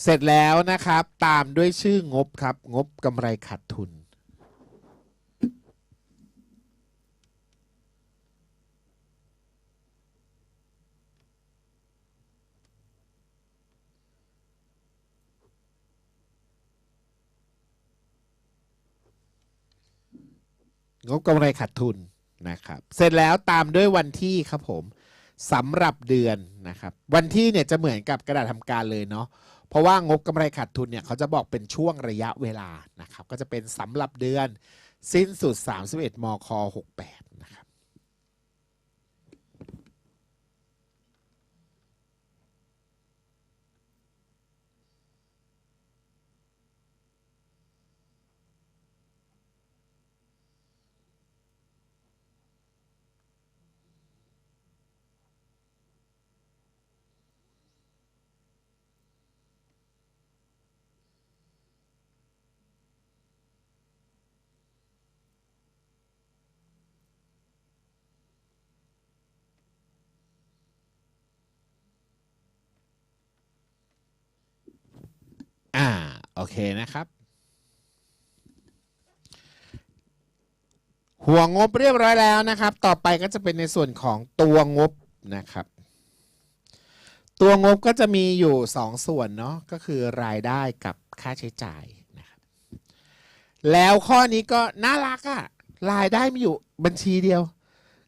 เสร็จแล้วนะครับ ตามด้วยชื่องบครับ งบกำไรขาดทุน งบกำไรขาดทุนนะครับ เสร็จแล้วตามด้วยวันที่ครับผมสำหรับเดือนนะครับ วันที่เนี่ยจะเหมือนกับกระดาษทำการเลยเนาะ เพราะว่างบกำไรขาดทุนเนี่ยเขาจะบอกเป็นช่วงระยะเวลานะครับก็จะเป็นสำหรับเดือนสิ้นสุด 31 มค 68 เคนะครับ หัวงบเรียบร้อยแล้วนะครับ ต่อไปก็จะเป็นในส่วนของตัวงบนะครับ ตัวงบก็จะมีอยู่สองส่วนเนาะก็คือรายได้กับค่าใช้จ่ายนะครับ แล้วข้อนี้ก็น่ารักอะรายได้มีอยู่บัญชีเดียว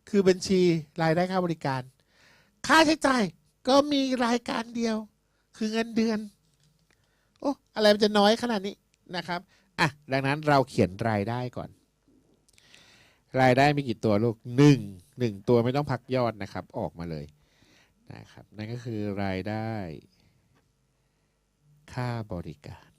คือบัญชีรายได้ค่าบริการ ค่าใช้จ่ายก็มีรายการเดียว คือเงินเดือน อ้อะไรมันจะน้อยขนาดนี้นะครับอะดังนั้นเราเขียนรายได้ก่อน รายได้มีกี่ตัวลูกหนึ่งหนึ่งตัวไม่ต้องพักยอดนะครับ ออกมาเลยนะครับนั่นก็คือรายได้ ค่าบริการ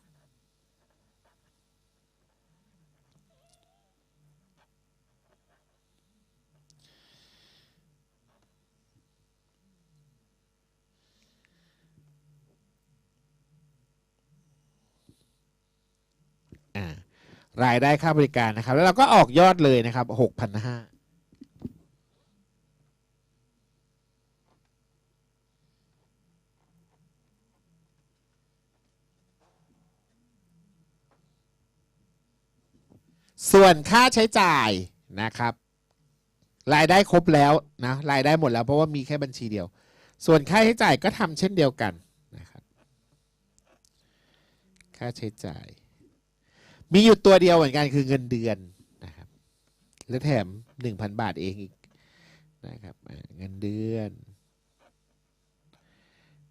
อ่ารายได้ค่าบริการนะครับ แล้วเราก็ออกยอดเลยนะครับหกพันห้าส่วนค่าใช้จ่ายนะครับ รายได้ครบแล้วนะรายได้หมดแล้วเพราะว่ามีแค่บัญชีเดียว ส่วนค่าใช้จ่ายก็ทำเช่นเดียวกันนะครับ ค่าใช้จ่าย มีอยู่ตัวเดียวเหมือนกันคือเงินเดือนนะครับและแถมหนึ่งพันบาทเองอีกนะครับเงินเดือน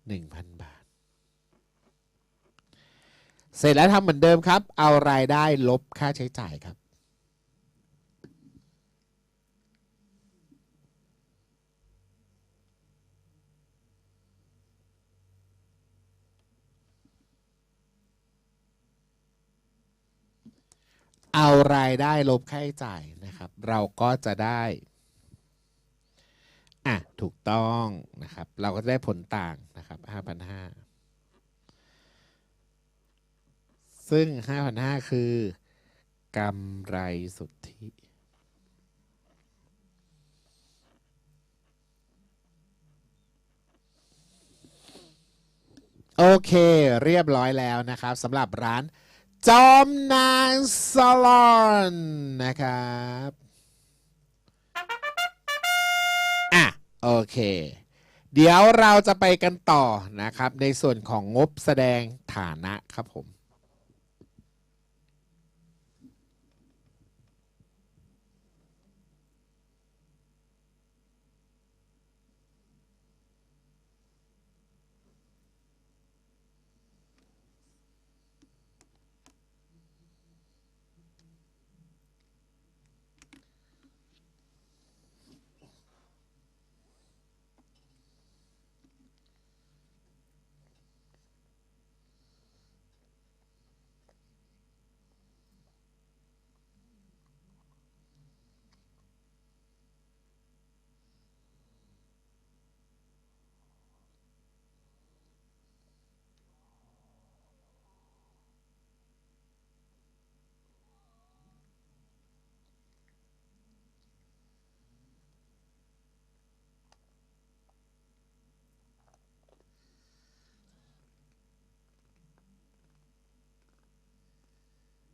หนึ่งพันบาท เสร็จแล้วทำเหมือนเดิมครับ เอารายได้ลบค่าใช้จ่ายครับ เอารายได้ลบค่าใช้จ่ายนะครับ เราก็จะได้อะถูกต้องนะครับ เราก็จะได้ผลต่างนะครับ5,500ซึ่ง 5,500 คือกำไรสุทธิโอเค เรียบร้อยแล้วนะครับสำหรับร้าน จอมนางสลอนนะครับอะโอเค เดี๋ยวเราจะไปกันต่อนะครับ ในส่วนของงบแสดงฐานะครับผม